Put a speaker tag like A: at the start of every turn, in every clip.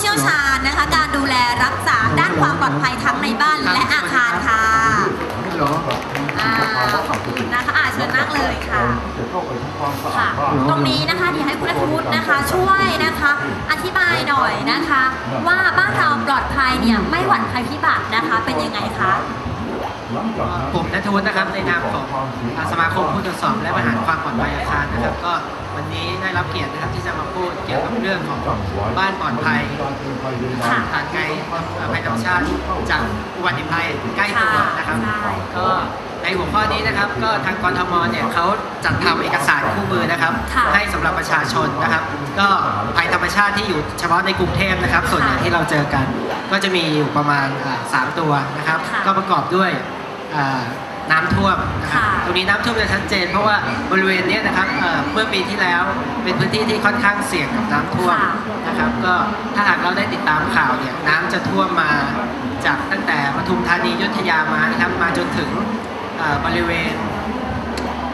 A: เชี่ยวชาญนะคะ การดูแลรักษาด้านความปลอดภัยทั้งในบ้านและอาคารค่ะอ่าขอบคุณนะคะอ่าเชิญนั่งเลยค่ะค่ะ ตรงนี้นะคะเดี๋ยวให้คุณนัทวุฒินะคะ ช่วยนะคะ อธิบายหน่อยนะคะ ว่าบ้านเราปลอดภัยเนี่ยไม่หวั่นภัยพิบัตินะคะเป็นยังไงคะ
B: ผมนัทวุฒินะครับในนามของสมาคมผู้ตรวจสอบและบริหารความปลอดภัยอาคารนะครับก็ วันนี้ได้รับเกียรตินะครับที่จะมาพูดเกี่ยวกับเรื่องของบ้านปลอดภัย
A: ค่ะ
B: ผ่านไกลภัยธรรมชาติจากอุบัติภัยใกล้ตัวนะครับ
A: ใช่
B: ก็ในหัวข้อนี้นะครับก็ทางกรทมเนี่ยเขาจัดทำเอกสารคู่มือนะครับ
A: ค่ะ
B: ให้สำหรับประชาชนนะครับ ก็ภัยธรรมชาติที่อยู่เฉพาะในกรุงเทพนะครับ ส่วนใหญ่ที่เราเจอกัน ก็จะมีอยู่ประมาณอ่าสามตัวนะครับ
A: ค่ะ
B: ก็ประกอบด้วยอ่า น้ำท่วมนะครับ
A: ค่ะ
B: ตรงนี้น้ำท่วมจะชัดเจน เพราะว่าบริเวณเนี้ยนะครับเอ่อเมื่อปีที่แล้วเป็นพื้นที่ที่ค่อนข้างเสี่ยงกับน้ำท่วม
A: ค่ะ
B: นะครับก็ถ้าหากเราได้ติดตามข่าวเนี่ยน้ำจะท่วมมาจากตั้งแต่ปทุมธานีอยุธยามานะครับมาจนถึงเอ่อบริเวณ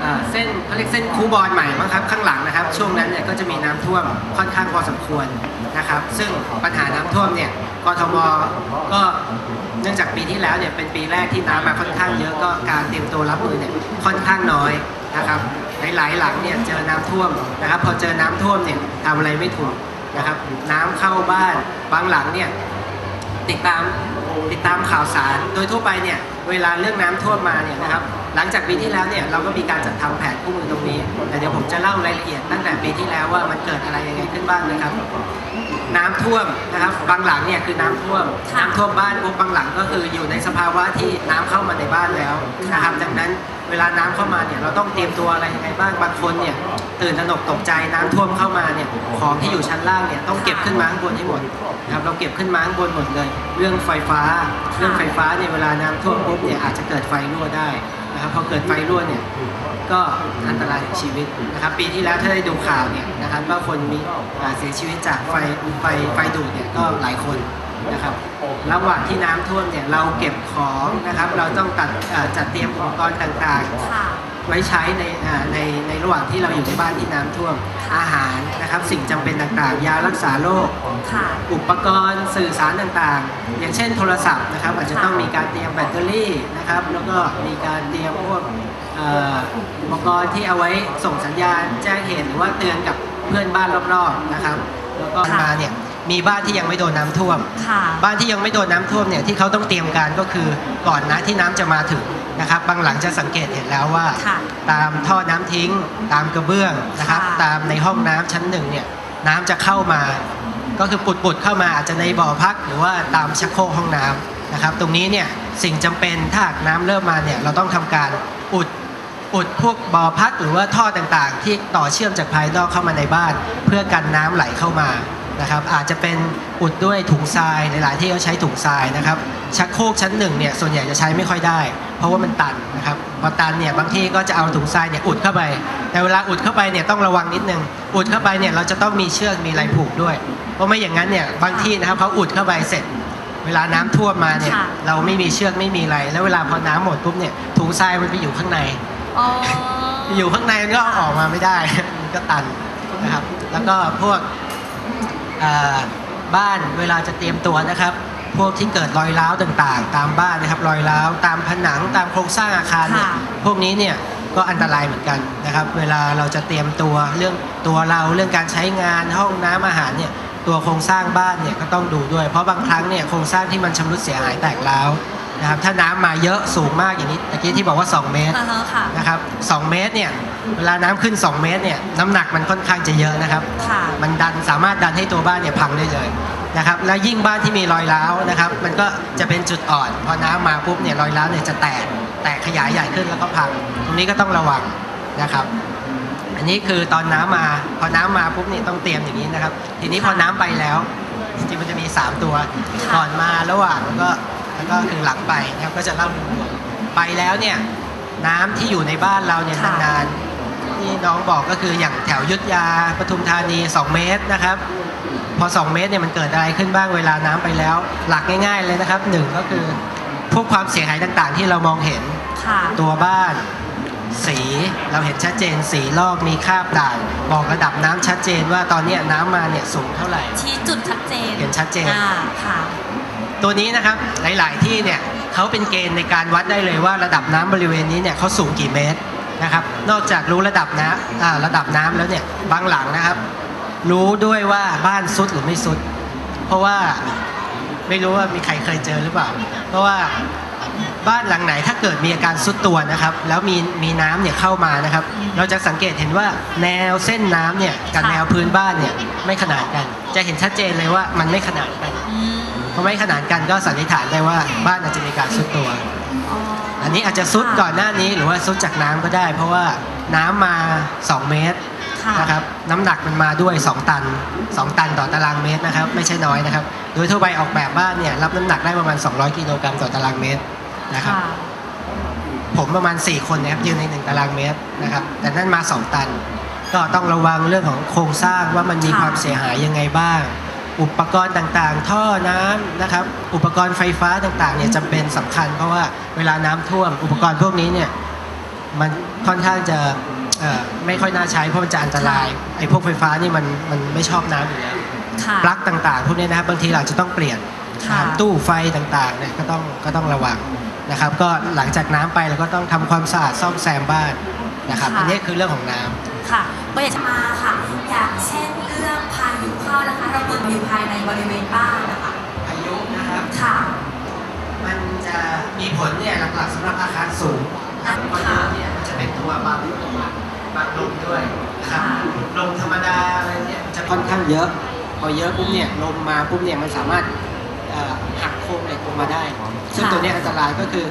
B: เอ่อเส้นเขาเรียกเส้นคูบอลใหม่มั้งครับข้างหลังนะครับ ช่วงนั้นเนี่ยก็จะมีน้ำท่วมค่อนข้างพอสมควรนะครับ ซึ่งปัญหาน้ำท่วมเนี่ยกทมก็เนื่องจากปีที่แล้วเนี่ยเป็นปีแรกที่น้ำมาค่อนข้างเยอะก็การเตรียมตัวรับมือเนี่ยค่อนข้างน้อยนะครับหลายๆหลังเนี่ยเจอน้ำท่วมนะครับ พอเจอน้ำท่วมเนี่ยทำอะไรไม่ถูกนะครับ น้ำเข้าบ้านบางหลังเนี่ยติดตาม ติดตามข่าวสารโดยทั่วไปเนี่ยเวลาเรื่องน้ำท่วมมาเนี่ยนะครับหลังจากปีที่แล้วเนี่ยเราก็มีการจัดทำแผนคู่มือตรงนี้ แต่เดี๋ยวผมจะเล่ารายละเอียดตั้งแต่ปีที่แล้วว่ามันเกิดอะไรยังไงขึ้นบ้างนะครับ น้ำท่วมนะครับบางหลังเนี่ยคือน้ำท่วม
A: ค่ะ
B: น้ำท่วมบ้านปุ๊บบางหลังก็คืออยู่ในสภาวะที่น้ำเข้ามาในบ้านแล้วนะครับดังนั้น เวลาน้ำเข้ามาเนี่ยเราต้องเตรียมตัวอะไรยังไงบ้างบางคนเนี่ยตื่นตระหนกตกใจน้ำท่วมเข้ามาเนี่ยของที่อยู่ชั้นล่างเนี่ยต้องเก็บขึ้นมาข้างบนให้หมดนะครับเราเก็บขึ้นมาข้างบนหมดเลย เรื่องไฟฟ้า เรื่องไฟฟ้าเนี่ยเวลาน้ำท่วมปุ๊บเนี่ยอาจจะเกิดไฟรั่วได้นะครับพอเกิดไฟรั่วเนี่ยก็อันตรายถึงชีวิตนะครับ ปีที่แล้วถ้าได้ดูข่าวเนี่ยนะครับว่าคนมีเสียชีวิตจากไฟไฟไฟดูดเนี่ยก็หลายคน นะครับระหว่างที่น้ำท่วมเนี่ยเราเก็บของนะครับ เราต้องตัดอ่าจัดเตรียมอุปกรณ์ต่างๆ
A: ค่ะ
B: ไว้ใช้ในอ่าในในระหว่างที่เราอยู่ในบ้านที่น้ำท่วม
A: ค่ะ
B: อาหารนะครับ สิ่งจำเป็นต่างๆ ยารักษาโรค
A: ค่ะ
B: อุปกรณ์สื่อสารต่างๆ อย่างเช่นโทรศัพท์นะครับ อาจจะต้องมีการเตรียมแบตเตอรี่นะครับ แล้วก็มีการเตรียมพวกเอ่ออุปกรณ์ที่เอาไว้ส่งสัญญาณแจ้งเหตุหรือว่าเตือนกับเพื่อนบ้านรอบๆนะครับ แล้วก็
A: ค่ะ
B: มาเนี่ย มีบ้านที่ยังไม่โดนน้ำท่วม
A: ค่ะ
B: บ้านที่ยังไม่โดนน้ำท่วมเนี่ยที่เขาต้องเตรียมการก็คือก่อนนะที่น้ำจะมาถึงนะครับบางหลังจะสังเกตเห็นแล้วว่า
A: ค่ะ
B: ตามท่อน้ำทิ้ง ตามกระเบื้องนะครับ
A: ค่ะ
B: ตามในห้องน้ำชั้นหนึ่งเนี่ยน้ำจะเข้ามา ก็คือปุดปุดๆเข้ามาอาจจะในบ่อพักหรือว่าตามชักโครกห้องน้ำนะครับ ตรงนี้เนี่ยสิ่งจำเป็นถ้าหากน้ำเริ่มมาเนี่ยเราต้องทำการอุด อุดพวกบ่อพักหรือว่าท่อต่างๆ ที่ต่อเชื่อมจากภายนอกเข้ามาในบ้าน เพื่อกันน้ำไหลเข้ามา นะครับอาจจะเป็นอุดด้วยถุงทรายหลาย ๆ ที่เขาใช้ถุงทรายนะครับชักโครกชั้นหนึ่งเนี่ยส่วนใหญ่จะใช้ไม่ค่อยได้ เพราะว่ามันตันนะครับพอตันเนี่ยบางทีก็จะเอาถุงทรายเนี่ยอุดเข้าไป แต่เวลาอุดเข้าไปเนี่ยต้องระวังนิดนึงอุดเข้าไปเนี่ยเราจะต้องมีเชือกมีอะไรผูกด้วย เพราะไม่อย่างนั้นเนี่ยบางที่นะครับเขาอุดเข้าไปเสร็จ เวลาน้ำท่วมมาเนี่ย
A: ค่ะ
B: เราไม่มีเชือกไม่มีอะไร แล้วเวลาพอน้ำหมดปุ๊บเนี่ยถุงทรายมันไปอยู่ข้างใน
A: อ๋อ
B: อยู่ข้างในมันก็เอาออกมาไม่ได้มันก็ตันนะครับ แล้วก็พวกเอ่อ บ้านเวลาจะเตรียมตัวนะครับ พวกที่เกิดรอยร้าวต่างๆ ตามบ้านนะครับรอยร้าวตามผนังตามโครงสร้างอาคารเนี่ย
A: ค่ะ
B: พวกนี้เนี่ยก็อันตรายเหมือนกันนะครับ เวลาเราจะเตรียมตัวเรื่องตัวเราเรื่องการใช้งานห้องน้ำอาหารเนี่ยตัวโครงสร้างบ้านเนี่ยก็ต้องดูด้วย เพราะบางครั้งเนี่ยโครงสร้างที่มันชำรุดเสียหายแตกร้าว นะครับถ้าน้ำมาเยอะสูงมากอย่างนี้ตะกี้ที่บอกว่า 2 เมตร
A: อ่าฮะค่ะ
B: นะครับ2เมตรเนี่ยเวลาน้ำขึ้น 2 เมตรเนี่ยน้ำหนักมันค่อนข้างจะเยอะนะครับ
A: ค่ะ
B: มันดันสามารถดันให้ตัวบ้านเนี่ยพังได้เลยนะครับและยิ่งบ้านที่มีรอยร้าวนะครับ มันก็จะเป็นจุดอ่อนพอน้ำมาปุ๊บเนี่ยรอยร้าวเนี่ยจะแตกแตกขยายใหญ่ขึ้นแล้วก็พัง ตรงนี้ก็ต้องระวังนะครับ อันนี้คือตอนน้ำมาพอน้ำมาปุ๊บเนี่ยต้องเตรียมอย่างนี้นะครับ ทีนี้พอน้ำไปแล้วจริงๆมันจะมี 3 ตัว
A: ค่ะ
B: ก่อนมาระหว่างแล้วก็ แล้วก็คือหลังไปนะครับก็จะเล่ารวมๆไปแล้วเนี่ยน้ำที่อยู่ในบ้านเราเนี่ย
A: ค่ะ
B: นานๆที่น้องบอกก็คืออย่างแถวยุทธยาปทุมธานี 2 เมตรนะครับ พอ 2 เมตรเนี่ยมันเกิดอะไรขึ้นบ้างเวลาน้ำไปแล้ว หลักง่าย ๆเลยนะครับหนึ่งก็คือพวกความเสียหายต่างๆ ที่เรามองเห็น
A: ค่ะ
B: ตัวบ้านสีเราเห็นชัดเจนสีลอกมีคราบด่างบอกระดับน้ำชัดเจนว่าตอนเนี้ยน้ำมาเนี่ยสูงเท่าไหร่
A: ชี้จุดชัดเจน
B: เห็นชัดเจน
A: อ่าค่ะ
B: ตัวนี้นะครับหลาย ๆ ที่เนี่ยเขาเป็นเกณฑ์ในการวัดได้เลยว่าระดับน้ำบริเวณนี้เนี่ยเขาสูงกี่เมตรนะครับ นอกจากรู้ระดับน้ำระดับน้ำแล้วเนี่ยบางหลังนะครับ รู้ด้วยว่าบ้านซุดหรือไม่ซุด เพราะว่าไม่รู้ว่ามีใครเคยเจอหรือเปล่า เพราะว่าบ้านหลังไหนถ้าเกิดมีอาการซุดตัวนะครับ แล้วมีมีน้ำเนี่ยเข้ามานะครับ เราจะสังเกตเห็นว่าแนวเส้นน้ำเนี่ยกับแนวพื้นบ้านเนี่ยไม่ขนานกัน จะเห็นชัดเจนเลยว่ามันไม่ขนานกัน พราะไม่ขนานกันก็สันนิษฐานได้ว่าบ้านอาจจะมีการซุดตัว
A: อ๋อ
B: อันนี้อาจจะซุดก่อนหน้านี้หรือว่าซุดจากน้ำก็ได้ เพราะว่าน้ำมา 2 เมตร
A: ค่ะ
B: นะครับน้ำหนักมันมาด้วย 2 ตัน 2 ตันต่อตารางเมตรนะครับไม่ใช่น้อยนะครับ โดยทั่วไปออกแบบบ้านเนี่ยรับน้ำหนักได้ประมาณ 200 กิโลกรัมต่อตารางเมตรนะครับ
A: ค่ะ
B: ผมประมาณ 4 คนนะครับยืนใน 1 ตารางเมตรนะครับแต่นั่นมา 2 ตัน ก็ต้องระวังเรื่องของโครงสร้างว่ามันมี
A: ค่ะ
B: ความเสียหายยังไงบ้าง อุปกรณ์ต่างๆ ท่อน้ำนะครับ อุปกรณ์ไฟฟ้าต่างๆเนี่ยจำเป็นสำคัญ เพราะว่าเวลาน้ำท่วม อุปกรณ์พวกนี้เนี่ยมันค่อนข้างจะเอ่อไม่ค่อยน่าใช้เพราะมันจะอันตรายไอ้พวกไฟฟ้านี่มันมันไม่ชอบน้ำอยู่แล้ว
A: ค่ะ
B: ปลั๊กต่างๆ พวกนี้นะครับบางทีเราอาจจะต้องเปลี่ยน
A: ค่ะ
B: นะครับตู้ไฟต่างๆเนี่ยก็ต้องก็ต้องระวังนะครับ ก็หลังจากน้ำไปเราก็ต้องทำความสะอาดซ่อมแซมบ้านนะครับ
A: ค่ะ
B: อันนี้คือเรื่องของน้ำ
A: ค่ะก็อยากจะมาค่ะ อย่างเช่นเรื่อง พายุเข้านะคะระเบิดอยู่ภายในบริเวณบ้านนะคะ
B: พายุนะครับ
A: ค่ะ
B: มันจะมีผลเนี่ยหลักๆสำหรับอาคารสูงนะครับพายุเนี่ยมันจะเป็นตัวบางลมบางลมด้วยนะครับ
A: ค่ะ
B: ลมธรรมดาอะไรเนี่ยจะค่อนข้างเยอะ พอเยอะปุ๊บเนี่ยลมมาปุ๊บเนี่ยมันสามารถเอ่อหักโครงเหล็กลงมาได้ซึ่งตัวเนี้ยอันตรายก็คือ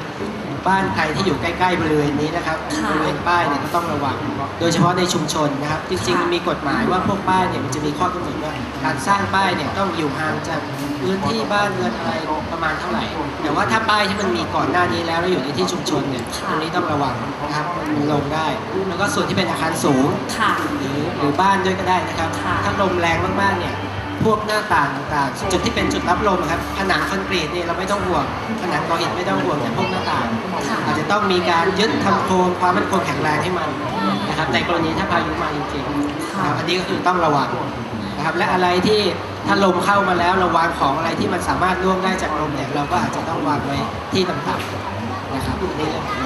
B: บ้านใครที่อยู่ใกล้ๆบริเวณนี้นะครับ
A: ค่ะ
B: บริเวณป้ายเนี่ยก็ต้องระวัง โดยเฉพาะในชุมชนนะครับ จริง
A: ค่ะ
B: ๆมีกฎหมายว่าพวกป้ายเนี่ยมันจะมีข้อกำหนดว่าการสร้างป้ายเนี่ยต้องอยู่ห่างจากพื้นที่บ้านเรือนอะไรประมาณเท่าไหร่ แต่ว่าถ้าป้ายที่มันมีก่อนหน้านี้แล้วแล้วอยู่ในที่ชุมชนเนี่ย
A: ค่ะ
B: ตรงนี้ต้องระวังนะครับมันลงได้ แล้วก็ส่วนที่เป็นอาคารสูง
A: ค่ะ
B: หรือหรือบ้านด้วยก็ได้นะครับ
A: ค่ะ
B: ถ้าลมแรงมากๆเนี่ย พวกหน้าต่างต่างๆจุดที่เป็นจุดรับลมอะครับผนังคอนกรีตเนี่ยเราไม่ต้องห่วงผนังกออิฐไม่ต้องห่วงแต่พวกหน้าต่าง
A: ค่ะ
B: อาจจะต้องมีการยึดทำโครงความมั่นคงแข็งแรงให้มันนะครับในกรณีถ้าพายุมาจริงๆ
A: ค่ะ
B: นะครับอันนี้ก็คือต้องระวังนะครับและอะไรที่ถ้าลมเข้ามาแล้วเราวางของอะไรที่มันสามารถร่วงได้จากลมเนี่ยเราก็อาจจะต้องวางไว้ที่ต่ำๆนะครับอันนี้เรื่องของลม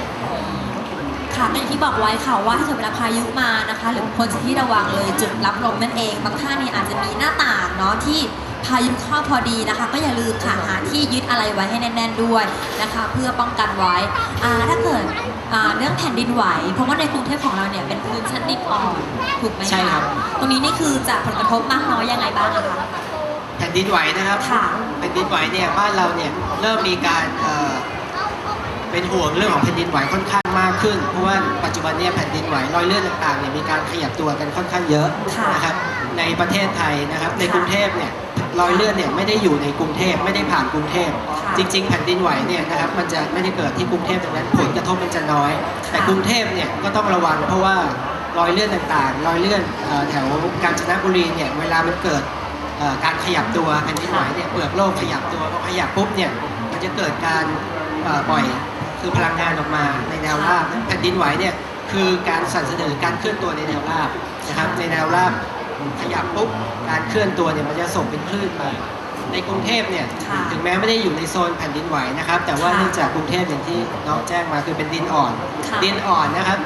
A: ค่ะอย่างที่บอกไว้ค่ะว่าถ้าเกิดเวลาพายุมานะคะ หรือควรจะที่ระวังเลยจุดรับลมนั่นเอง บางท่านเนี่ยอาจจะมีหน้าต่างเนาะที่พายุเข้าพอดีนะคะ ก็อย่าลืมค่ะหาที่ยึดอะไรไว้ให้แน่น ๆด้วยนะคะ เพื่อป้องกันไว้อ่าถ้าเกิดอ่าเรื่องแผ่นดินไหวเพราะว่าในกรุงเทพของเราเนี่ยเป็นพื้นชั้นดินอ่อนถูกไหมะ
B: ใช่ครับ
A: ตรงนี้นี่คือจะผลกระทบมากน้อยยังไงบ้างอะคะ
B: แผ่นดินไหวนะครับ
A: ค่ะ
B: แผ่นดินไหวเนี่ยบ้านเราเนี่ยเริ่มมีการเอ่อ เป็นห่วงเรื่องของแผ่นดินไหวค่อนข้างมากขึ้น เพราะว่าปัจจุบันเนี่ยแผ่นดินไหวรอยเลื่อนต่างๆเนี่ยมีการขยับตัวกันค่อนข้างเยอะ
A: ค่ะ
B: นะครับในประเทศไทยนะครับใน
A: ค่ะ
B: กรุงเทพเนี่ยรอยเลื่อนเนี่ยไม่ได้อยู่ในกรุงเทพไม่ได้ผ่านกรุงเทพ
A: ค่ะ
B: จริง ๆ แผ่นดินไหวเนี่ยนะครับมันจะไม่ได้เกิดที่กรุงเทพดังนั้นผลกระทบมันจะน้อย แต่กรุงเทพเนี่ยก็ต้องระวังเพราะว่ารอยเลื่อนต่างๆ รอยเลื่อนเอ่อแถวกาญจนบุรีเนี่ยเวลามันเกิดเอ่อการขยับตัวแผ่นดินไหวเนี่ยเปลือกโลกขยับตัวพอขยับปุ๊บเนี่ยมันจะเกิดการเอ่อปล่อย คือพลังงานออกมาในแนวราบแผ่นดินไหวเนี่ยคือการสั่นสะเทือนการเคลื่อนตัวในแนวราบนะครับในแนวราบขยับปุ๊บการเคลื่อนตัวเนี่ยมันจะส่งเป็นคลื่นไปในกรุงเทพเนี่ย
A: ค่ะ
B: ถึงแม้ไม่ได้อยู่ในโซนแผ่นดินไหวนะครับ แต่ว่า
A: ค่ะ
B: เนื่องจากกรุงเทพอย่างที่น้องแจ้งมาคือเป็นดินอ่อน
A: ค่ะ
B: ดินอ่อนนะครับ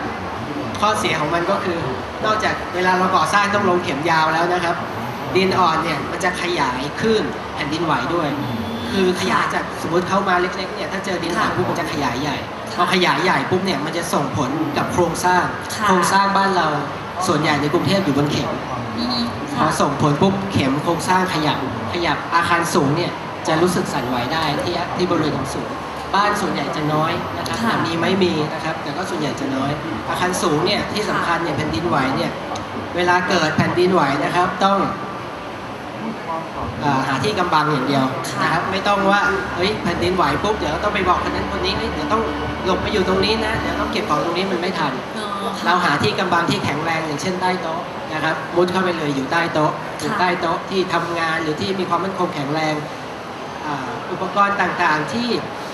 B: ข้อเสียของมันก็คือนอกจากเวลาเราก่อสร้างต้องลงเข็มยาวแล้วนะครับ ดินอ่อนเนี่ยมันจะขยายขึ้นแผ่นดินไหวด้วย คือขยายจากสมมติเข้ามาเล็กๆเนี่ยถ้าเจอดินอ่อน
A: ค่ะ
B: ปุ๊บมันจะขยายใหญ่
A: ค่ะ
B: พอขยายใหญ่ปุ๊บเนี่ยมันจะส่งผลกับโครงสร้าง
A: ค่ะ
B: โครงสร้างบ้านเราส่วนใหญ่ในกรุงเทพอยู่บนเข็ม
A: อืม
B: พอ
A: ค่ะ
B: ส่งผลปุ๊บเข็มโครงสร้างขยับขยับอาคารสูงเนี่ยจะรู้สึกสั่นไหวได้ที่ที่บริเวณของสูงบ้านส่วนใหญ่จะน้อยนะครับ
A: ค่ะ
B: แต่มีไหม่มีนะครับแต่ก็ส่วนใหญ่จะน้อย อาคารสูงเนี่ยที่สำคัญเนี่ยแผ่นดินไหวเนี่ยเวลาเกิดแผ่นดินไหวนะครับ ต้องเอ่อ หาที่กำบังอย่างเดียว
A: ค่ะ
B: นะครับไม่ต้องว่าเฮ้ยแผ่นดินไหวปุ๊บเดี๋ยวต้องไปบอกคนนั้นคนนี้เฮ้ยเดี๋ยวต้องหลบไปอยู่ตรงนี้นะเดี๋ยวต้องเก็บของตรงนี้มันไม่ทัน
A: เออค่ะ
B: เราหาที่กำบังที่แข็งแรงอย่างเช่นใต้โต๊ะนะครับมุดเข้าไปเลยอยู่ใต้โต๊ะอยู่ใต้โต๊ะที่ทำงานหรือที่มีความมั่นคงแข็งแรงอ่าอุปกรณ์ต่างๆที่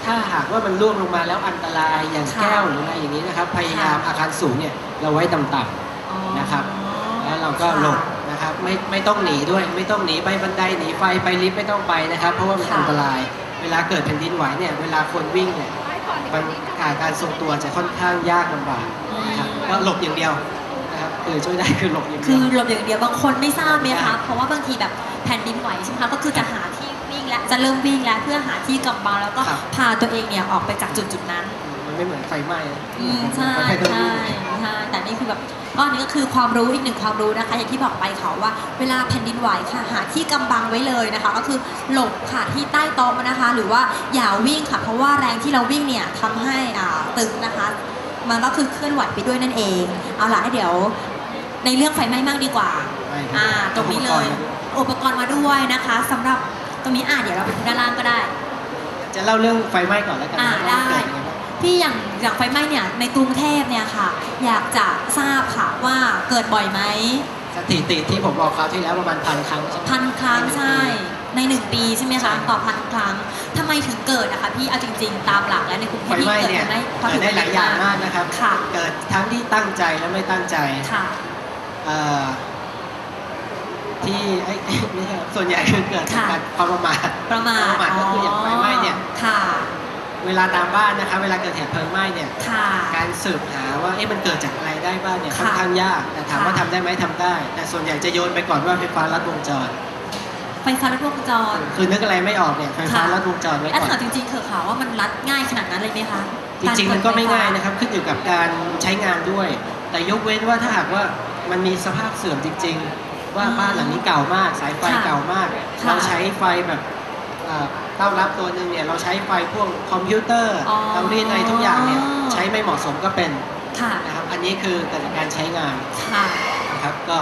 B: ถ้าหากว่ามันร่วงลงมาแล้วอันตรายอย่าง
A: ค่ะ
B: แก้วหรืออะไรอย่างนี้นะครับ พยายาม
A: ค่ะ
B: อาคารสูงเนี่ยเราไว้ต่ำๆ
A: อ๋อ
B: นะครับ แล้วเราก็หลบนะครับ ไม่ไม่ต้องหนีด้วย ไม่ต้องหนีไปบันไดหนีไฟไปลิฟต์ไม่ต้องไปนะครับ เพราะว่ามัน
A: ค่ะ
B: อันตราย เวลาเกิดแผ่นดินไหวเนี่ยเวลาคนวิ่งเนี่ยมันอ่าการทรงตัวจะค่อนข้างยากลำบากนะครับก็หลบอย่างเดียวนะครับคือช่วยได้คือหลบอย่าง
A: คื
B: เดีย
A: อ
B: ว
A: หลบอย่างเดียวบางคนไม่ทราบไหม
B: ครั
A: คะ
B: บ
A: เพราะว่าบางทีแบบแผ่นดินไหวใช่ไหมคะก็คือจะหาที่วิ่งแล้วจะเริ่มวิ่งแล้วเพื่อหาที่กำบังแล้วก็
B: ครับ
A: พาตัวเองเนี่ยออกไปจากจุดจุดๆนั้น
B: มัน ไม่เหมือนไฟไหม้นะ
A: อืมใช่
B: ไฟต้อง
A: ใช่
B: วิ่ง
A: ใช่แต่นี่คือแบบก็อันนี้ก็คือความรู้อีกหนึ่งความรู้นะคะ อย่างที่บอกไปค่ะว่าเวลาแผ่นดินไหวค่ะหาที่กำบังไว้เลยนะคะ ก็คือหลบค่ะที่ใต้โต๊ะนะคะ หรือว่าอย่าวิ่งค่ะ เพราะว่าแรงที่เราวิ่งเนี่ยทำให้อ่าตึกนะคะ มันก็คือเคลื่อนไหวไปด้วยนั่นเอง เอาล่ะเดี๋ยวในเรื่องไฟไหม้มากดีกว่า
B: ใช่ครับ
A: อ่าตรงนี้เลยอุปกรณ์มาด้วยนะคะสำหรับตรงนี้อ่าเดี๋ยวเราไปดูด้านล่างก็ได้
B: จะเล่าเรื่องไฟไหม้ก่อนแล้วกัน
A: อ่า
B: ว่า
A: ได้
B: เกิดยังไงบ้าง
A: ที่อย่างอย่างไฟไหม้เนี่ยในกรุงเทพเนี่ยค่ะ อยากจะทราบค่ะว่าเกิดบ่อยไหม
B: สถิติที่ผมบอกคราวที่แล้วประมาณพันครั้งใช่ไหม
A: พันครั้งใช่ ในหนึ่งปีใช่ไหม
B: ใช่
A: คะต่อพันครั้งทำไมถึงเกิดนะคะพี่เอาจริง ๆ ตามหลักแล้วในกรุงเท
B: ไฟ
A: พที่
B: ไหม้
A: เกิด
B: เนี่ย
A: กันได้ควม
B: เกิดได้หลายอย่างมากนะครับ
A: ค่ะ
B: เกิดทั้งที่ตั้งใจและไม่ตั้งใจ
A: ค่ะ
B: เอ่อที่เอ้ยไม่ใช่ส่วนใหญ่คือเกิดจาก
A: ค่ะ
B: การความประมาท
A: ประมาท
B: ประมาทก็คืออย่างไฟไหม้เนี่ย
A: ค่ะ
B: เวลาตามบ้านนะครับเวลาเกิดเหตุเพลิงไหม้เนี่ย
A: ค่ะ
B: การสืบหาว่าเอ๊ะมันเกิดจากอะไรได้บ้างเนี่ย
A: ค่ะ
B: ค่อนข้างยากแต่ถามว่า
A: ค่ะ
B: ทำได้ไหมทำได้ แต่ส่วนใหญ่จะโยนไปก่อนว่าไฟฟ้าลัดวงจร
A: ไฟฟ้าลัดวงจร
B: คือนึกอะไรไม่ออกเนี่ยไฟฟ้า
A: ค่ะ
B: ลัดวงจรไว้
A: แล้ว
B: ก่อน
A: ถามจริงๆเถอะค่ะว่ามันรัดง่ายขนาดนั้นเลยไหมคะ
B: จริงๆมันก็ไม่ง่ายนะครับขึ้นอยู่กับการใช้งานด้วย แต่ยกเว้นว่าถ้าหากว่ามันมีสภาพเสื่อมจริง ๆ ว่าบ้านหลังนี้เก่ามาก สายไฟ
A: ค่ะ
B: เก่ามาก
A: ค่ะ
B: เราใช้ไฟแบบเอ่อเต้ารับตัวหนึ่งเนี่ยเราใช้ไฟพวกคอมพิวเตอร์
A: อ๋อ
B: เตารีดอะไรทุกอย่างเนี่ยใช้ไม่เหมาะสมก็เป็น
A: ค่ะ
B: นะครับอันนี้คือเกิดจากการใช้งาน
A: ค่ะ
B: นะครับก็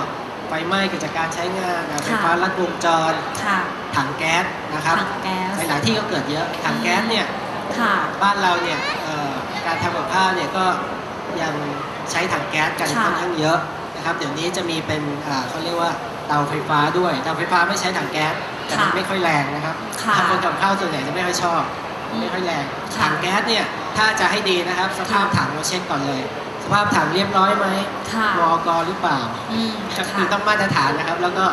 B: ไฟไหม้เกิดจากการใช้งานอะไฟ
A: ค่ะ
B: ฟ้าลัดวงจร
A: ค่ะ
B: ถังแก๊สนะครับ
A: ถังแก๊ส
B: หลายๆที่ก็เกิดเยอะถังแก๊สเนี่ย
A: ค่ะ
B: บ้านเราเนี่ยเอ่อการทำกับข้าวเนี่ยก็ยังใช้ถังแก๊สกัน
A: ค่ะ
B: ค่อนข้างเยอะนะครับเดี๋ยวนี้จะมีเป็นอ่าเขาเรียกว่า เตาไฟฟ้าด้วยเตาไฟฟ้าไม่ใช้ถังแก๊สแต่มัน
A: ค่ะ
B: ไม่ค่อยแรงนะครับ
A: ค่ะ
B: ทำคนกับข้าวส่วนใหญ่จะไม่ค่อยชอบ
A: อืม
B: ไม่ค่อยแรง
A: ค่ะ
B: ถังแก๊สเนี่ยถ้าจะให้ดีนะครับ สภาพ
A: ค่ะ
B: ถังเราเช็คก่อนเลย สภาพถังเรียบร้อยไหม
A: ค่ะ
B: วอกหรือเปล่า
A: อืม
B: คือ
A: ค่ะ
B: ต้องมาตรฐานนะครับ แล้วก็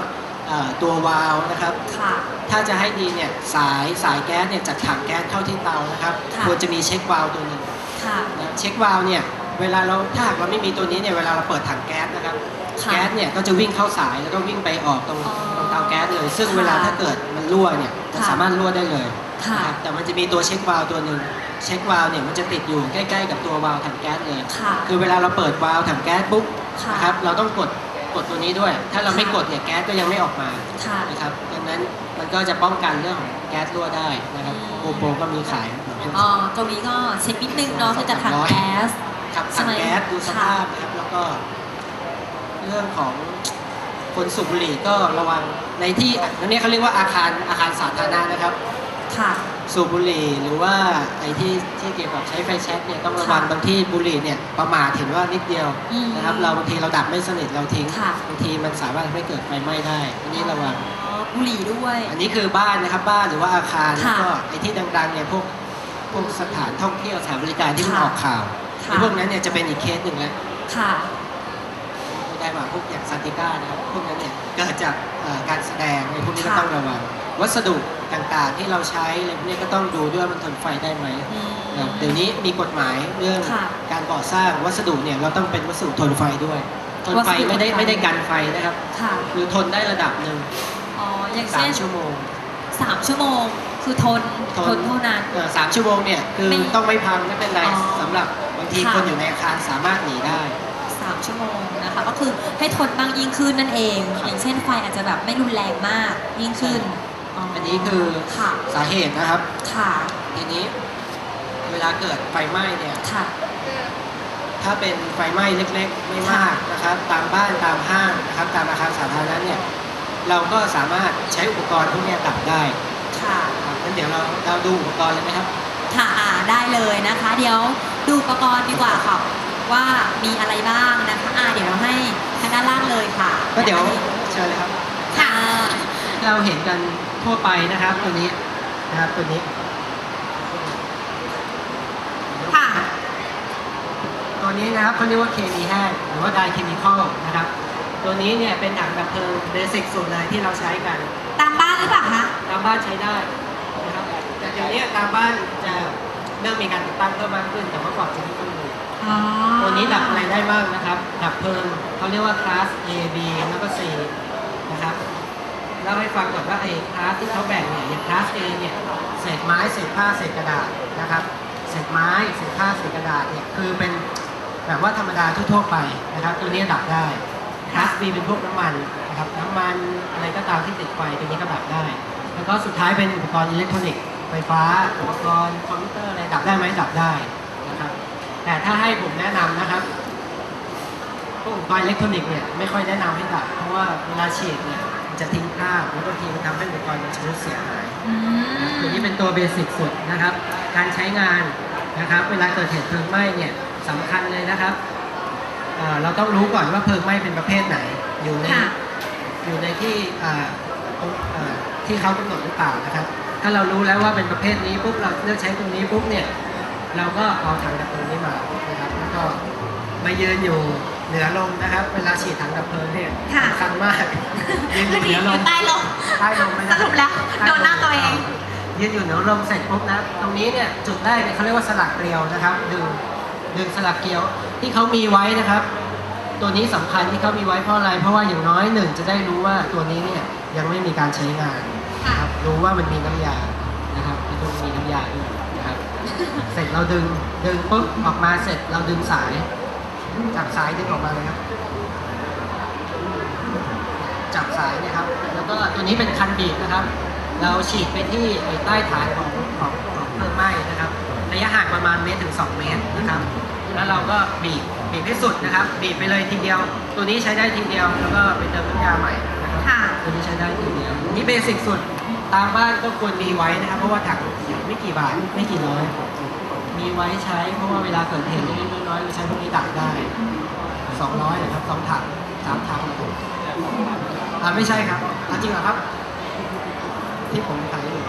B: เอ่อตัววาล์วนะครับ
A: ค่ะ
B: ถ้าจะให้ดีเนี่ยสายสายแก๊สเนี่ยจากถังแก๊สเข้าที่เตานะครับ
A: ค่ะ
B: ควรจะมีเช็ควาล์วตัวหนึ่ง
A: ค่ะ
B: นะเช็ควาล์วเนี่ยเวลาเราถ้าหากเราไม่มีตัวนี้เนี่ยเวลาเราเปิดถังแก๊สนะครับ
A: ค่ะ
B: แก๊สเนี่ยก็จะวิ่งเข้าสายแล้วก็วิ่งไปออกตรง
A: อ๋อ
B: ตรงเตาแก๊สเลย ซึ่ง
A: ค่ะ
B: เวลาถ้าเกิดมันรั่วเนี่ยมัน
A: ค่ะ
B: สามารถรั่วได้เลย
A: ค่ะ
B: นะครับแต่มันจะมีตัวเช็ควาล์วตัวหนึ่งเช็ควาล์วเนี่ยมันจะติดอยู่ใกล้ๆกับตัววาล์วถังแก๊สเลย
A: ค่ะ
B: คือเวลาเราเปิดวาล์วถังแก๊สปุ๊บ
A: ค่ะ
B: นะครับเราต้องกดกดตัวนี้ด้วย ถ้าเราไม่
A: ค่ะ
B: กดเนี่ยแก๊สก็ยังไม่ออกมา
A: ค่ะ
B: นะครับดังนั้นมันก็จะป้องกันเรื่องของแก๊สรั่วได้นะครับ
A: อืม
B: โกโปรก็มีขายครับ
A: อ๋อตรงนี้ก็เช็คนิดนึงเนาะคือจากถังแก๊ส
B: ครับ
A: ใช่
B: ถัง
A: ไหม
B: แก๊สดูสภาพนะครับแล้วก็ เรื่องของคนสูบบุหรี่ก็ระวังในที่อันนี้เขาเรียกว่าอาคารอาคารสาธารณะนะครับ
A: ค่ะ
B: สูบบุหรี่หรือว่าไอ้ที่ที่เกี่ยวกับใช้ไฟแช็กเนี่ยต้องระวัง
A: ค่ะ
B: บางที่บุหรี่เนี่ยประมาทเห็นว่านิดเดียว
A: อืม
B: นะครับ เราบางทีเราดับไม่สนิทเราทิ้ง
A: ค่ะ
B: บางทีมันสามารถทำให้เกิดไฟไหม้ได้อันนี้ระวัง
A: อ๋อบุหรี่ด้วย
B: อันนี้คือบ้านนะครับบ้านหรือว่าอาคารแล้ว
A: ค่ะ
B: ก็ไอ้ที่ดังๆเนี่ยพวกพวกสถานท่องเที่ยวสถานบริการที่มัน
A: ค่ะ
B: ออกข่าว
A: ค่ะ
B: ไอ้พวกนั้นเนี่ยจะเป็นอีกเคสหนึ่งแล้ว
A: ค่ะ
B: ไม่ได้มาพวกอย่างซันติก้านะครับพวกนั้นเนี่ยเกิดจากเอ่อการแสดงในพวกนี้ก็
A: ค่ะ
B: ต้องระวังวัสดุต่างๆ ที่เราใช้อะไรพวกนี้ก็ต้องดูด้วยว่ามันทนไฟได้ไหม
A: อืม
B: นะครับเดี๋ยวนี้มีกฎหมายเรื่อง
A: ค่ะ
B: การก่อสร้างวัสดุเนี่ยเราต้องเป็นวัสดุทนไฟด้วย ทนไฟ
A: วัสดุทนไฟ
B: ไม่ได้ไม่ได้กันไฟนะครับ
A: ค่ะ
B: คือทนได้ระดับหนึ่ง
A: อ๋ออย่าง
B: สา
A: เช่
B: ม
A: น
B: ชั่วโมง
A: สามชั่วโมงคือทน
B: ทน
A: ทนเท่านั้น
B: เอ่อสามชั่วโมงเนี่ยคือ
A: ไม่
B: ต้องไม่พังไม่เป็นไร
A: อ๋อ
B: สำหรับบางที
A: ค่ะ
B: คนอยู่ในอาคารสามารถหนีได้
A: สาม ชั่วโมงนะคะ ก็คือให้ทนบ้างยิ่งขึ้นนั่นเอง อย่างเช่นไฟอาจจะแบบไม่รุนแรงมากยิ่งขึ้น
B: อันนี้คือ
A: ค่ะ
B: สาเหตุนะครับ
A: ค่ะ
B: ทีนี้เวลาเกิดไฟไหม้เนี่ย
A: ค่ะ
B: ถ้าเป็นไฟไหม้เล็กๆ ไม่มากนะครับ ตามบ้านตามห้างนะครับ ตามอาคารสาธารณะเนี่ยเราก็สามารถใช้อุปกรณ์พวกเนี้ยดับได้
A: ค่ะ
B: ครับงั้นเดี๋ยวเราเราดูอุปกรณ์เลยไหมครับ
A: ค่ะอ่าได้เลยนะคะ เดี๋ยวดูอุปกรณ์ดีกว่าค่ะ ว่ามีอะไรบ้างนะคะอาเดี๋ยวเราให้ทางด้านล่างเลยค่ะ
B: ก็เดี๋ยวเชิญเลยครับ
A: ค่ะ
B: เราเห็นกันทั่วไปนะครับตัวนี้นะครับตัวนี้ ค่ะ ตัวนี้นะครับเขาเรียกว่าเคมีแห้งหรือว่าไดเคมีคอลนะครับ ตัวนี้เนี่ยเป็นถังดับเพลิงเบสิกสุดเลยที่เราใช้กัน
A: ตามบ้านหรือเปล่าคะ
B: ตามบ้านใช้ได้นะครับแต่เดี๋ยวนี้ตามบ้านจะเริ่มมีการติดตั้งเพิ่มมากขึ้นแต่เมื่อก่อนจะม่ต้อง
A: อ๋อ
B: ตัวนี้ดับอะไรได้บ้างนะครับ ดับเพลิงเขาเรียกว่าคลาส A B แล้วก็ C นะครับเล่าให้ฟังก่อนว่าไอ้คลาสที่เขาแบ่งเนี่ยอย่างคลาส A เนี่ยเศษไม้เศษผ้าเศษกระดาษนะครับเศษไม้เศษผ้าเศษกระดาษเนี่ยคือเป็นแบบว่าธรรมดาทั่วๆไปนะครับ ตัวนี้ดับได้คลาส B เป็นพวกน้ำมันนะครับน้ำมันอะไรก็ตามที่ติดไฟตัวนี้ก็ดับได้ แล้วก็สุดท้ายเป็นอุปกรณ์อิเล็กทรอนิกส์ไฟฟ้าอุปกรณ์คอมพิวเตอร์อะไรดับได้ไหมดับได้ แต่ถ้าให้ผมแนะนำนะครับพวกอุปกรณ์อิเล็กทรอนิกส์เนี่ยไม่ค่อยแนะนำให้ดับ เพราะว่าเวลาฉีดเนี่ยมันจะทิ้งคราบแล้วบางทีมันทำให้อุปกรณ์มันชำรุดเสียหาย
A: อืม
B: ตัวนี้เป็นตัวเบสิกสุดนะครับ การใช้งานนะครับ เวลาเกิดเหตุเพลิงไหม้เนี่ยสำคัญเลยนะครับเอ่อเราต้องรู้ก่อนว่าเพลิงไหม้เป็นประเภทไหนอยู่ใน
A: ค่ะ
B: อยู่ในที่อ่าตรงอ่าที่เขากำหนดหรือเปล่านะครับ ถ้าเรารู้แล้วว่าเป็นประเภทนี้ปุ๊บเราเลือกใช้ตรงนี้ปุ๊บเนี่ย เราก็เอาถังดับเพลิงนี้มานะครับแล้วก็มายืนอยู่เหนือลมนะครับ เวลาฉีดถังดับเพลิงเนี่ย
A: ค่ะ
B: สำคัญมากยืนอ
A: เมื่อยู่กี้
B: เหนือ
A: อ
B: ล
A: ยู่
B: ม
A: ใต้ลม
B: ใต้ลมไหม
A: สรุปแล้วโดนหน้าตัวเอง
B: ยืนอยู่เหนือลมเสร็จปุ๊บนะ ตรงนี้เนี่ยจุดแรกเนี่ยเขาเรียกว่าสลักเกลียวนะครับ ดึงดึงสลักเกลียวที่เขามีไว้นะครับ ตัวนี้สำคัญที่เขามีไว้เพราะอะไร เพราะว่าอย่างน้อยหนึ่งจะได้รู้ว่าตัวนี้เนี่ยยังไม่มีการใช้งานนะครับรู้ว่ามันมีน้ำยานะครับมันต้องมีน้ำยาด้วยนะครับ เสร็จเราดึงดึงปุ๊บออกมาเสร็จเราดึงสายจากสายดึงออกมาเลยครับ จับสายนะครับ แล้วก็ตัวนี้เป็นคันบีบนะครับ เราฉีดไปที่ไอ้ใต้ฐานของของของเพลิงไหม้นะครับ ระยะห่างประมาณเมตรถึง 2 เมตรนะครับ แล้วเราก็บีบบีบให้สุดนะครับ บีบไปเลยทีเดียว ตัวนี้ใช้ได้ทีเดียวแล้วก็ไปเติมน้ำยาใหม่นะครับ
A: ค่ะ
B: ตัวนี้ใช้ได้ทีเดียวนี่เบสิกสุดตามบ้านก็ควรมีไว้นะครับ เพราะว่าถัง ไม่กี่บาทไม่กี่ร้อย มีไว้ใช้เพราะว่าเวลาเกิดเหตุเล็กๆน้อยๆเราใช้พวกนี้ดับได้200นะครับสองถังสามถังอ่าไม่ใช่ครับอะจริงเหรอครับ ที่ผมขายอยู่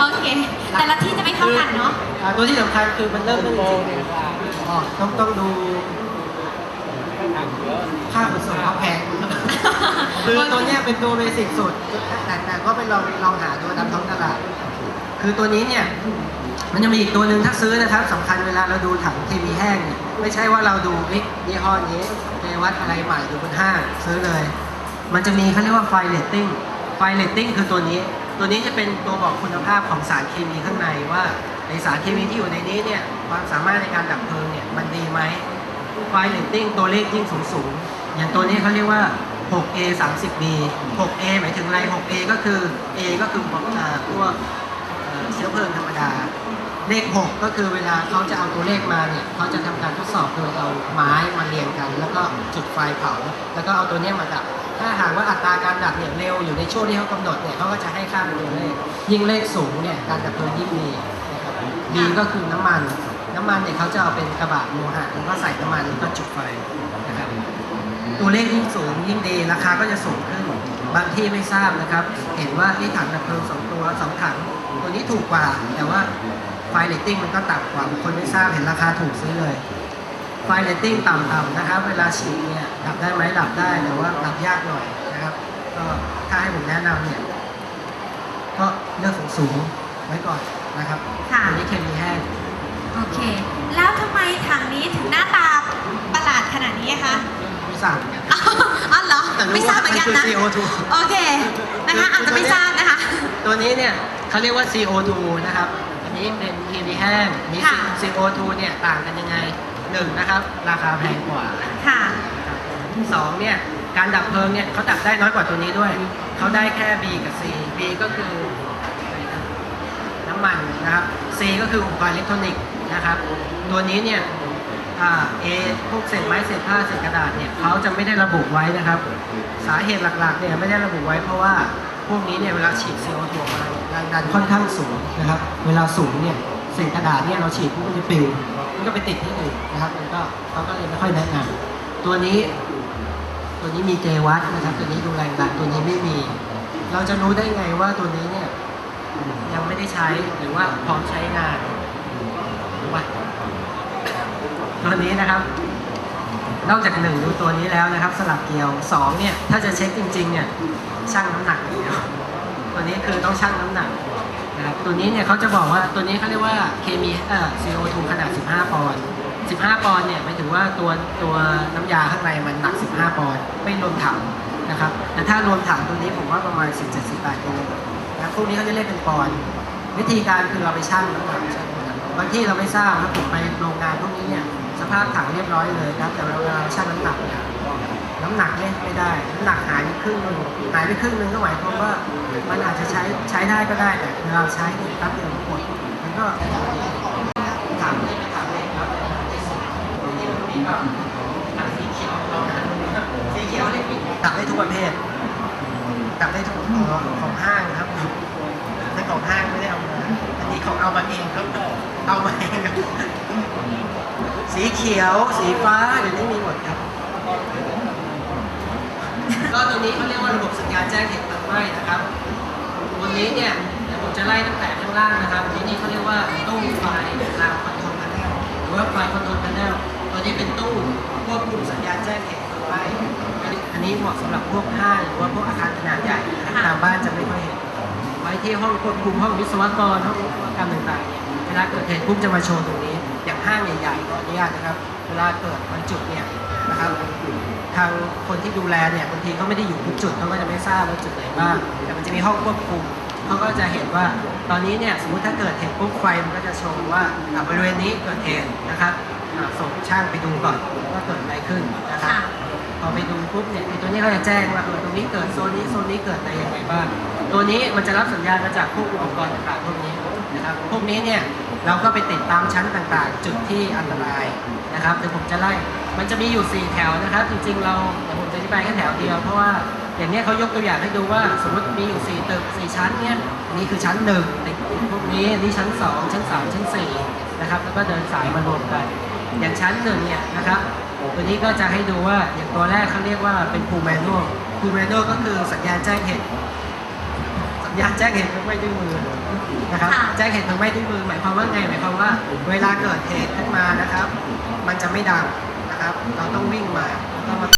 A: โอเค แต่ละที่จะไม่เท่ากันเนาะ
B: อ่าตัวที่สำคัญคือมันเริ่มต้นจริงๆอ๋อต้องต้องดูค่าขนส่งเขาแพงคือตัวเนี้ยเป็นตัวเบสิกสุดแต่แต่ก็ไปลองลองหาตัวตามท้องตลาด คือตัวนี้เนี่ยมันจะมีอีกตัวหนึ่งถ้าซื้อนะครับสำคัญเวลาเราดูถังทีวีแห้งเนี่ยไม่ใช่ว่าเราดูเอ๊ะยี่ห้อนี้เจวัดอะไรใหม่อยู่บนห้างซื้อเลย มันจะมีเขาเรียกว่าไฟเลตติ้งไฟเลตติ้งคือตัวนี้ ตัวนี้จะเป็นตัวบอกคุณภาพของสารเคมีข้างในว่าในสารเคมีที่อยู่ในนี้เนี่ยความสามารถในการดับเพลิงเนี่ยมันดีไหมไฟเลตติ้งตัวเลขยิ่งสูงสูงอย่างตัวนี้เขาเรียกว่า 6A 30B 6A หมายถึงอะไร 6A ก็คือ A ก็คือพวกอ่าพวก เอ่อเชื้อเพลิงธรรมดา เลข 6 ก็คือเวลาเขาจะเอาตัวเลขมาเนี่ยเขาจะทำการทดสอบโดยเอาไม้มาเรียงกัน แล้วก็จุดไฟเผา แล้วก็เอาตัวเนี้ยมาดับ ถ้าหากว่าอัตราการดับเนี่ยเร็วอยู่ในช่วงที่เขากำหนดเนี่ยเขาก็จะให้ค่าเป็นตัวเลข ยิ่งเลขสูงเนี่ยการดับเพลิงยิ่งดีนะครับดีก็คือน้ำมัน น้ำมันเนี่ยเขาจะเอาเป็นกระบะโลหะแล้วก็ใส่น้ำมันแล้วก็จุดไฟนะครับตัวเลขยิ่งสูงยิ่งดีราคาก็จะสูงขึ้นบางที่ไม่ทราบนะครับ เห็นว่าที่ถังดับเพลิงสองตัวสองถัง ตัวนี้ถูกกว่า แต่ว่าไฟเลตติ้งมันก็ต่ำกว่าบางคนไม่ทราบเห็นราคาถูกซื้อเลย ไฟเลตติ้งต่ำๆนะครับ เวลาฉีดเนี่ยดับได้ไหมดับได้แต่ว่าดับยากหน่อยนะครับ ก็ถ้าให้ผมแนะนำเนี่ยก็เลือกสูงๆไว้ก่อนนะครับ
A: ค่ะ
B: ตัวนี้เคมีแห้ง
A: โอเค แล้วทำไมถังนี้ถึงหน้าตาประหลาดขนาดนี้อะคะ
B: ไม่ทราบเหมือนกัน
A: อ๋ออ๋อเหรอ
B: แต่รู้
A: ไม่ทราบเหมือนกันนะ
B: ว่ามันคือ CO2
A: โอเค นะคะ อาจจะไม่ทราบนะคะ
B: ตัวนี้เนี่ย เขาเรียกว่า CO2 นะครับ อันนี้เป็นเคมีแห้งอันนี้
A: ค่ะ
B: CO2 เนี่ยต่างกันยังไงหนึ่งนะครับ ราคาแพงกว่า
A: ค่ะ
B: นะครับสองเนี่ยการดับเพลิงเนี่ยเขาดับได้น้อยกว่าตัวนี้ด้วย เขาได้แค่ B กับ C B ก็คือน้ำมันนะครับ C ก็คืออุปกรณ์อิเล็กทรอนิกส์นะครับ ตัวนี้เนี่ยอ่า A พวกเศษไม้เศษผ้าเศษกระดาษเนี่ยเขาจะไม่ได้ระบุไว้นะครับ สาเหตุหลักๆเนี่ยไม่ได้ระบุไว้เพราะว่า พวกนี้เนี่ยเวลาฉีด CO2 ออกมาเนี่ยแรงดันค่อนข้างสูงนะครับ เวลาสูงเนี่ยเศษกระดาษเนี่ยเราฉีดปุ๊บมันจะปลิวมันก็ไปติดที่อื่นนะครับ มันก็เขาก็เลยไม่ค่อยแนะนำตัวนี้ ตัวนี้มีเจวัดนะครับ ตัวนี้ดูแรงดันตัวนี้ไม่มี เราจะรู้ได้ไงว่าตัวนี้เนี่ยยังไม่ได้ใช้หรือว่าพร้อมใช้งานรู้ป่ะตัวนี้นะครับ นอกจากหนึ่งดูตัวนี้แล้วนะครับ สลับเกลียวสองเนี่ยถ้าจะเช็คจริงๆเนี่ยชั่งน้ำหนักอย่างเดียวตัวนี้คือต้องชั่งน้ำหนักนะครับตัวนี้เนี่ยเขาจะบอกว่าตัวนี้เขาเรียกว่าเคมีเอ่อ CO2 ขนาด 15 ปอนด์15 ปอนด์เนี่ยหมายถึงว่าตัวตัวน้ำยาข้างในมันหนัก 15 ปอนด์ไม่รวมถังนะครับแต่ถ้ารวมถังตัวนี้ผมว่าประมาณ 17-18กิโลนะพวกนี้เขาจะเรียกเป็นปอนด์วิธีการคือเราไปชั่งน้ำหนักบางที่เราไม่ทราบครับผมไปโรงงานพวกนี้เนี่ย สภาพถังเรียบร้อยเลยครับ แต่เวลาเราชั่งน้ำหนักเนี่ยน้ำหนักไม่ยไม่ได้ น้ำหนักหายไปครึ่งหนึงหายไปครึ่งหนึงก็หมายความว่ามันอาจจะใช้ใช้ได้ก็ได้แต่เวลาใช้เนี่ยแป๊บเดียวมันหมดมันก็ถามเลยถามเลยครับสีเขียวสีเขียวเนี่ยตัดได้ทุกประเภทตัดได้ทุกของห้างครับนั่ของห้างไม่ได้เอามาอันนี้เขาเอามาเองครับเอามาเองครับ สีเขียว สีฟ้าเดี๋ยวนี้มีหมดครับ ก็ตัวนี้เขาเรียกว่าระบบสัญญาณแจ้งเหตุเพลิงไหม้นะครับตัวนี้เนี่ยเดี๋ยวผมจะไล่ตั้งแต่ข้างล่างนะครับที่นี่เขาเรียกว่าตู้ไฟรางคอนโทรลพาเนลหรือว่าไฟคอนโทรลพาเนลตัวนี้เป็นตู้ควบคุมสัญญาณแจ้งเหตุเพลิงไหม้อันนี้เหมาะสำหรับพวกห้างหรือว่าพวกอาคารขนาดใหญ่นะครับตามบ้านจะไม่ค่อยเห็นไว้ที่ห้องควบคุมห้องวิศวกรห้องวิศวกรรมต่างๆเนี่ยเวลาเกิดเหตุปุ๊บจะมาโชว์ตรงนี้ ห้างใหญ่ๆขออนุญาตนะครับ เวลาเกิดมันจุดเนี่ยนะครับทางคนที่ดูแลเนี่ยบางทีเขาไม่ได้อยู่ทุกจุดเขาก็จะไม่ทราบว่าจุดไหนบ้างแต่มันจะมีห้องควบคุมเขาก็จะเห็นว่าตอนนี้เนี่ยสมมติถ้าเกิดเหตุปุ๊บไฟมันก็จะโชว์ว่าบริเวณนี้เกิดเหตุนะครับส่งช่างไปดูก่อนว่าเกิดอะไรขึ้นนะครับ พอไปดูปุ๊บเนี่ยไอ้ตัวนี้เขาจะแจ้งว่าเออตรงนี้เกิดโซนนี้โซนนี้เกิดอะไรยังไงบ้างตัวนี้มันจะรับสัญญาณมาจากพวกอุปกรณ์ต่างๆพวกนี้นะครับพวกนี้เนี่ยเราก็ไปติดตามชั้นต่างๆ จุดที่อันตรายนะครับเดี๋ยวผมจะไล่มันจะมีอยู่ 4 แถวนะครับ จริงๆเราเดี๋ยวผมจะอธิบายแค่แถวเดียวเพราะว่าอย่างนี้เขายกตัวอย่างให้ดูว่าสมมติมีอยู่ 4 ตึก 4 ชั้นเนี่ยนี่คือชั้นหนึ่งติดพวกนี้นี่ชั้น 2 ชั้น 3 ชั้น4นะครับแล้วก็เดินสายมารวมกัน อย่างชั้นหนึ่งเนี่ยนะครับ ตัวนี้ก็จะให้ดูว่าอย่างตัวแรกเขาเรียกว่าเป็นพูแมนนวลพูแมนนวลก็คือสัญญาณแจ้งเหตุสัญญาณแจ้งเหตุไม่ด้วยมือนะครับ
A: ค่ะ
B: แจ้งเหตุไม่ด้วยมือ หมายความว่าไงหมายความว่าเวลาเกิดเหตุขึ้นมานะครับ มันจะไม่ดังนะครับ เราต้องวิ่งมาแล้วก็มา